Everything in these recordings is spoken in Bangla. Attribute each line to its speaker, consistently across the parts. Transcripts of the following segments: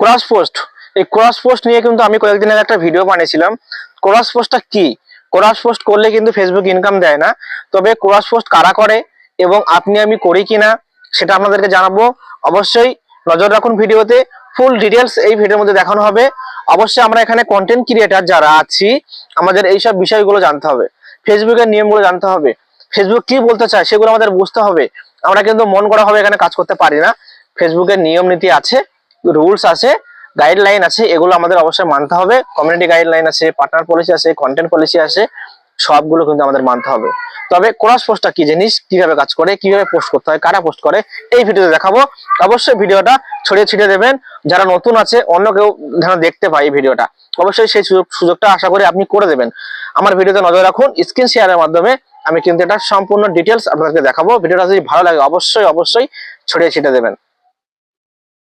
Speaker 1: ক্রস পোস্ট এই ক্রস পোস্ট নিয়ে কিন্তু আমি কয়েকদিন আগে একটা ভিডিও বানিয়েছিলাম। ক্রস পোস্টটা কি? ক্রস পোস্ট করলে কিন্তু ফেসবুক ইনকাম দেয় না। তবে ক্রস পোস্ট কারা করে এবং আপনি আমি করি কিনা, সেটা আপনাদেরকে জানাব। অবশ্যই নজর রাখুন ভিডিওতে। ফুল ডিটেলস এই ভিডিওর মধ্যে দেখানো হবে। অবশ্যই আমরা এখানে কন্টেন্ট ক্রিয়েটার যারা আছি, আমাদের এইসব বিষয়গুলো জানতে হবে। ফেসবুকের নিয়মগুলো জানতে হবে। ফেসবুক কি বলতে চায় সেগুলো আমাদের বুঝতে হবে। আমরা কিন্তু মন করা হবে এখানে কাজ করতে পারি না। ফেসবুকের নিয়ম নীতি আছে। রুলস আছে গাইডলাইন আছে, এগুলো আমাদের অবশ্যই মানতে হবে। কমিউনিটি গাইডলাইন আছে পার্টনার পলিসি আছে কন্টেন্ট পলিসি আছে, সবগুলো কিন্তু আমাদের মানতে হবে। তবে ক্রস পোস্টটা কি জিনিস, কীভাবে কাজ করে, কীভাবে পোস্ট করতে হয়, কারা পোস্ট করে, এই ভিডিওতে দেখাবো। অবশ্যই ভিডিওটা ছড়িয়ে ছিটিয়ে দেবেন। যারা নতুন আছে, অন্য কেউ যেন দেখতে পায় এই ভিডিওটা, অবশ্যই সেই সুযোগ সুযোগটা আশা করি আপনি করে দেবেন। আমার ভিডিওতে নজর রাখুন স্ক্রিন শেয়ারের মাধ্যমে আমি কিন্তু এটা সম্পূর্ণ ডিটেলস আপনাদেরকে দেখাবো। ভিডিওটা যদি ভালো লাগে, অবশ্যই অবশ্যই ছড়িয়ে ছিটিয়ে দেবেন।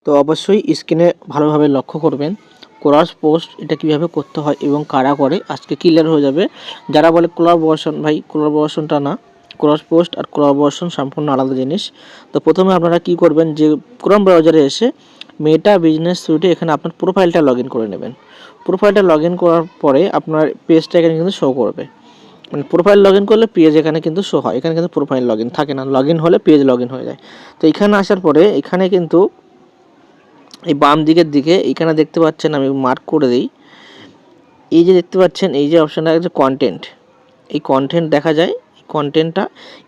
Speaker 2: তো অবশ্যই স্ক্রিনে ভালোভাবে লক্ষ্য করবেন। ক্রস পোস্ট এটা কীভাবে করতে হয় এবং কারা করে? আজকে ক্লিয়ার হয়ে যাবে। যারা বলে কোলাবোরেশন ভাই কোলাবোরেশনটা না। ক্রস পোস্ট আর কোলাবোরেশন সম্পূর্ণ আলাদা জিনিস। তো প্রথমে আপনারা কি করবেন যে ক্রম ব্রাউজারে এসে মেটা বিজনেস সুইটে এখানে আপনার প্রোফাইলটা লগ করে নেবেন। প্রোফাইলটা লগ করার পরে আপনার পেজটা এখানে কিন্তু শো করবে। মানে প্রোফাইল লগ করলে পেজ এখানে কিন্তু শো হয়। এখানে কিন্তু প্রোফাইল লগ থাকে না। লগ হলে পেজ লগ হয়ে যায়। তো এখানে আসার পরে এখানে কিন্তু এই বাম দিকের দিকে এইখানে দেখতে পাচ্ছেন আমি মার্ক করে দিই। এই যে দেখতে পাচ্ছেন, এই যে অপশানটা আছে কন্টেন্ট এই কন্টেন্ট দেখা যায়, এই কন্টেন্টটা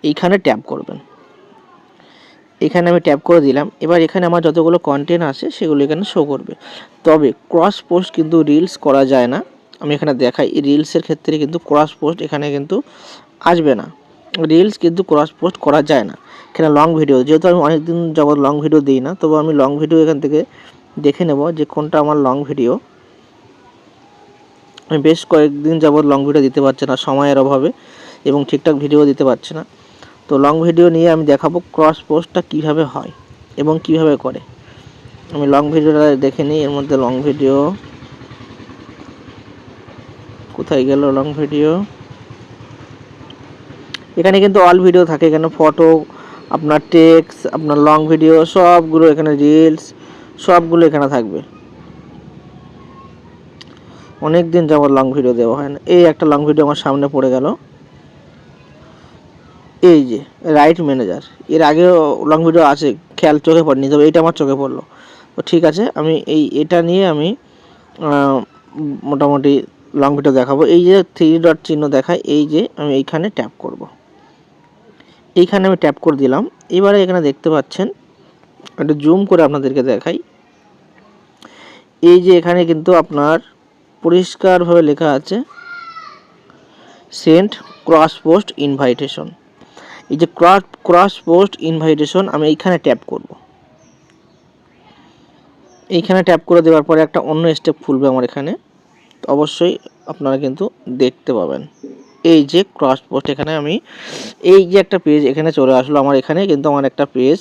Speaker 2: এইখানে ট্যাপ করবেন। এখানে আমি ট্যাপ করে দিলাম। এবার এখানে আমার যতগুলো কন্টেন্ট আছে, সেগুলো এখানে শো করবে। তবে ক্রস পোস্ট কিন্তু রিলস করা যায় না। আমি এখানে দেখাই রিলসের ক্ষেত্রে কিন্তু ক্রস পোস্ট এখানে কিন্তু আসবে না। রিলস কিন্তু ক্রস পোস্ট করা যায় না। এখানে লং ভিডিও যেহেতু আমি অনেকদিন যাবত লং ভিডিও দিই না, তবে আমি লং ভিডিও এখান থেকে দেখে নেব যে কোনটা আমার লং ভিডিও আমি বেশ কয়েকদিন যাবত লং ভিডিও দিতে পারছি না, সময়ের অভাবে, এবং ঠিকঠাক ভিডিও দিতে পারছি না। তো লং ভিডিও নিয়ে আমি দেখাবো ক্রস পোস্টটা কীভাবে হয়, এবং কীভাবে করে। আমি লং ভিডিওটা দেখে নিই, এর মধ্যে লং ভিডিও কোথায় গেল লং ভিডিও এখানে কিন্তু অল ভিডিও থাকে, এখানে ফটো আপনার টেক্স আপনার লং ভিডিও সবগুলো এখানে রিলস সবগুলো এখানে থাকবে। অনেক দিন যাবত লং ভিডিও দেওয়া হয় না। এই একটা লং ভিডিও আমার সামনে পড়ে গেল। এই যে রাইট ম্যানেজার এর আগেও লং ভিডিও আছে, খেয়াল চোখে পড়েনি, তবে এইটা আমার চোখে পড়ল। তো ঠিক আছে, আমি এই, এটা নিয়ে আমি মোটামুটি লং ভিডিও দেখাবো। এই যে থ্রি ডট চিহ্ন দেখায়, এই যে আমি এইখানে ট্যাপ করব। এইখানে আমি ট্যাপ করে দিলাম। এবারে এখানে দেখতে পাচ্ছেন, একটু জুম করে আপনাদেরকে দেখাই। এই যে এখানে কিন্তু আপনার পরিষ্কারভাবে লেখা আছে সেন্ট ক্রস পোস্ট ইনভাইটেশন এই যে ক্রস ক্রস পোস্ট ইনভাইটেশন আমি এইখানে ট্যাপ করব। এইখানে ট্যাপ করে দেওয়ার পরে একটা অন্য স্টেপ খুলবে আমার এখানে। অবশ্যই আপনারা কিন্তু দেখতে পাবেন। এই যে ক্রস পোস্ট এখানে আমি এই যে একটা পেজ এখানে চলে আসলো আমার, এখানে কিন্তু আমার একটা পেজ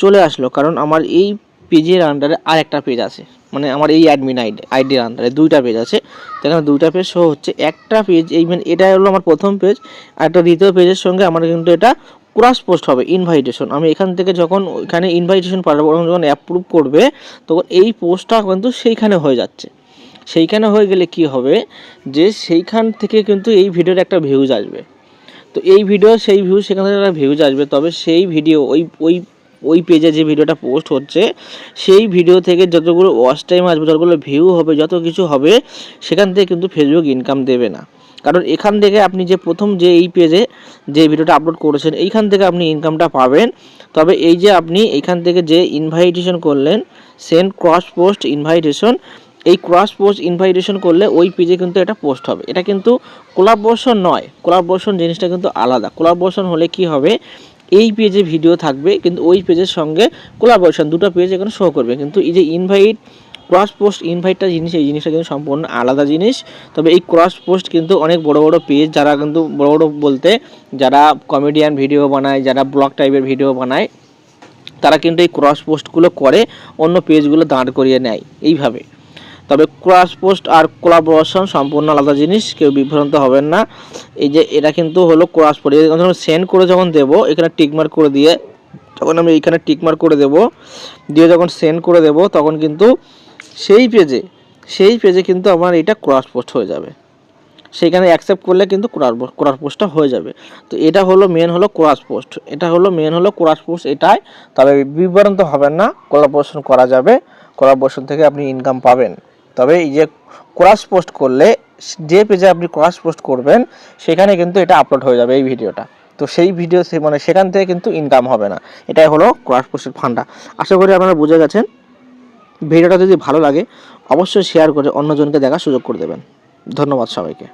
Speaker 2: চলে আসলো। কারণ আমার এই পেজের আন্ডারে আর একটা পেজ আছে। মানে আমার এই অ্যাডমিন আইডি আইডির আন্ডারে দুইটা পেজ আছে। তো এখানে দুইটা পেজ শো হচ্ছে। একটা পেজ এই মানে এটা হলো আমার প্রথম পেজ আর একটা দ্বিতীয় পেজের সঙ্গে আমার কিন্তু এটা ক্রস পোস্ট হবে ইনভাইটেশন আমি এখান থেকে যখন ওইখানে ইনভাইটেশন পাঠাবো, যখন অ্যাপ্রুভ করবে, তখন এই পোস্টটা কিন্তু সেইখানে হয়ে যাচ্ছে। সেইখানে হয়ে গেলে কি হবে? যে সেইখান থেকে কিন্তু এই ভিডিওর একটা ভিউজ আসবে। তো এই ভিডিও সেই ভিউ সেখান থেকে একটা ভিউজ আসবে। তবে সেই ভিডিও ওই ওই ওই পেজে যে ভিডিওটা পোস্ট হচ্ছে, সেই ভিডিও থেকে যতগুলো ওয়াচ টাইম আসবে, যতগুলো ভিউ হবে, যত কিছু হবে, সেখান থেকে কিন্তু ফেসবুক ইনকাম দেবে না। কারণ এখান থেকে আপনি যে প্রথম যে এই পেজে যে ভিডিওটা আপলোড করেছেন, এইখান থেকে আপনি ইনকামটা পাবেন। তবে এই যে আপনি এইখান থেকে যে ইনভাইটেশন করলেন সেন্ড ক্রস পোস্ট ইনভাইটেশন এই ক্রস পোস্ট ইনভাইটেশন করলে ওই পেজে কিন্তু এটা পোস্ট হবে। এটা কিন্তু কোলাবোরেশন নয়। কোলাবোরেশন জিনিসটা কিন্তু আলাদা। কোলাবোরেশন হলে কি হবে? এই পেজে ভিডিও থাকবে, কিন্তু ওই পেজের সঙ্গে কোলাবোরেশন দুটো পেজ এখানে শো করবে। কিন্তু এই যে ইনভাইট ক্রস পোস্ট ইনভাইটটা জিনিস, এই জিনিসটা কিন্তু সম্পূর্ণ আলাদা জিনিস। তবে এই ক্রস পোস্ট কিন্তু অনেক বড় বড় পেজ যারা কিন্তু বড় বড় বলতে যারা কমেডিয়ান ভিডিও বানায়, যারা ব্লগ টাইপের ভিডিও বানায়, তারা কিন্তু এই ক্রস পোস্টগুলো করে অন্য পেজগুলো দাঁড় করিয়ে নেয়। এইভাবে। তবে ক্রস পোস্ট আর কোলাবোরেশন সম্পূর্ণ আলাদা জিনিস, কেউ বিভ্রান্ত হবেন না। এই যে এটা কিন্তু হলো ক্রস পোস্ট। যখন সেন্ড করে যখন দেবো, এখানে টিকমার্ক করে দিয়ে যখন আমি এইখানে টিকমার্ক করে দেব। দিয়ে যখন সেন্ড করে দেব, তখন কিন্তু সেই পেজে সেই পেজে কিন্তু আমার এটা ক্রস পোস্ট হয়ে যাবে। সেইখানে অ্যাকসেপ্ট করলে কিন্তু ক্রাস পোস্টটা হয়ে যাবে। তো এটা হলো মেন হলো ক্রাস পোস্ট। এটা হলো মেন হলো ক্রাস পোস্ট এটাই। তবে বিবরণ তো হবেন না কোলাবোরেশন করা যাবে। কোলাবোরেশন থেকে আপনি ইনকাম পাবেন। তবে এই যে ক্রস পোস্ট করলে যে পেজে আপনি ক্রস পোস্ট করবেন, সেখানে কিন্তু এটা আপলোড হয়ে যাবে এই ভিডিওটা। তো সেই ভিডিও মানে সেখান থেকে কিন্তু ইনকাম হবে না। এটাই হলো ক্রস পোস্টের ফান্ডা। আশা করি আপনারা বুঝে গেছেন। ভিডিওটা যদি ভালো লাগে, অবশ্যই শেয়ার করে অন্যজনকে দেখার সুযোগ করে দেবেন। ধন্যবাদ সবাইকে।